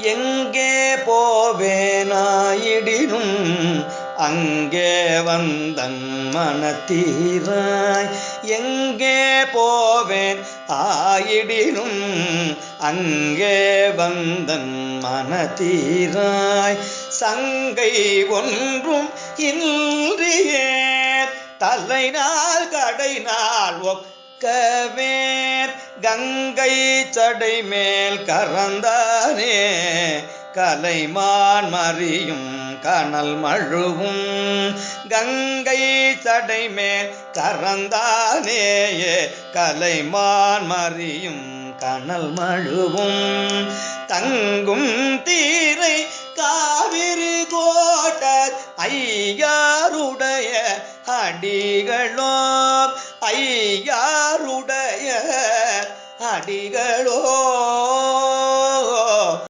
எங்கே போவேனாயிடினும் அங்கே வந்தன் மனத்தீராய். எங்கே போவேன் ஆயிடினும் அங்கே வந்தன் மனத்தீராய். சங்கை ஒன்றும் இன்றியே தலை நாள் கடை நாள் ஒக்கவே கங்கை சடை மேல் கறந்தானே கலைமான் மறியும் கனல் மழுவும் கங்கை சடைமேல் கறந்தானேயே கலைமான் மறியும் கனல் மழுவும் தங்கும் தீரை காவிரி கோட்ட ஐயாருடைய அடிகளோ ஐயாருடைய அடிகளோ